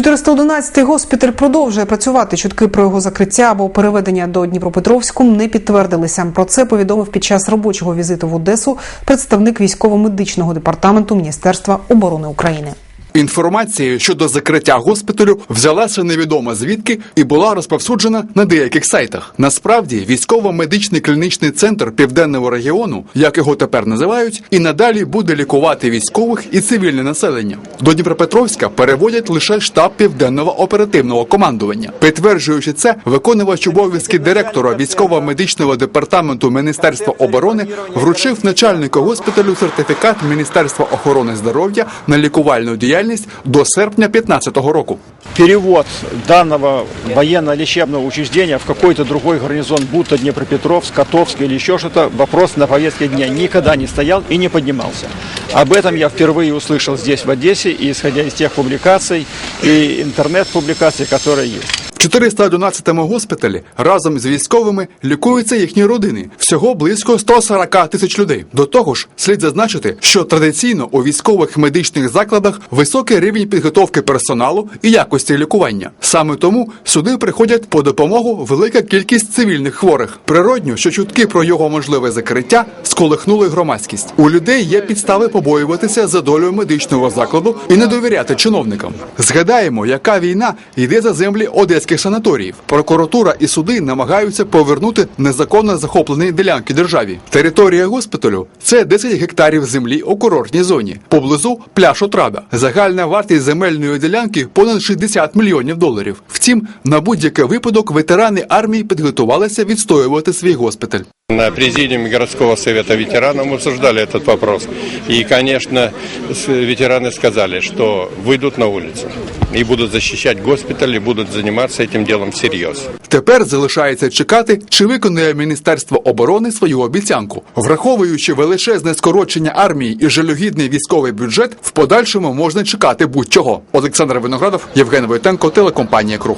411-й госпіталь продовжує працювати. Чутки про його закриття або переведення до Дніпропетровську не підтвердилися. Про це повідомив під час робочого візиту в Одесу представник військово-медичного департаменту Міністерства оборони України. Інформація щодо закриття госпіталю взялася невідомо звідки і була розповсюджена на деяких сайтах. Насправді, військово-медичний клінічний центр південного регіону, як його тепер називають, і надалі буде лікувати військових і цивільне населення. До Дніпропетровська переводять лише штаб південного оперативного командування. Підтверджуючи це, виконувач обов'язки директора військово-медичного департаменту Міністерства оборони вручив начальнику госпіталю сертифікат Міністерства охорони здоров'я на лікувальну діяльність до серпня 2015 року. перевод данного военно-лечебного учреждения в какой-то другой гарнизон, будто Днепропетровск, Котовск или еще что-то, вопрос на повестке дня никогда не стоял и не поднимался. Об этом я впервые услышал здесь, в Одессе, и исходя из тех публикаций и интернет-публикаций, которые есть. В 411-му госпіталі разом з військовими лікуються їхні родини. Всього близько 140 тисяч людей. До того ж, слід зазначити, що традиційно у військових медичних закладах високий рівень підготовки персоналу і якості лікування. Саме тому сюди приходять по допомогу велика кількість цивільних хворих. Природньо, що чутки про його можливе закриття сколихнули громадськість. У людей є підстави побоюватися за долю медичного закладу і не довіряти чиновникам. Згадаємо, яка війна йде за землі одеських санаторіїв. Прокуратура і суди намагаються повернути незаконно захоплені ділянки державі. Територія госпіталю це 10 гектарів землі у курортній зоні. Поблизу пляж Отрада. Загальна вартість земельної ділянки понад 60 мільйонів доларів. Втім, на будь-який випадок ветерани армії підготувалися відстоювати свій госпіталь. На президиуме городского совета ветеранов мы обсуждали этот вопрос. И, конечно, с- ветераны сказали, что выйдут на улицу и будут защищать госпиталь, и будут заниматься этим делом всерьез. Тепер залишається чекати, чи виконує Міністерство оборони свою обіцянку, враховуючи величезне скорочення армії і жалюгідний військовий бюджет, в подальшому можна чекати будь-чого. Олександр Виноградов, Євген Войтенко, телекомпанія Круг.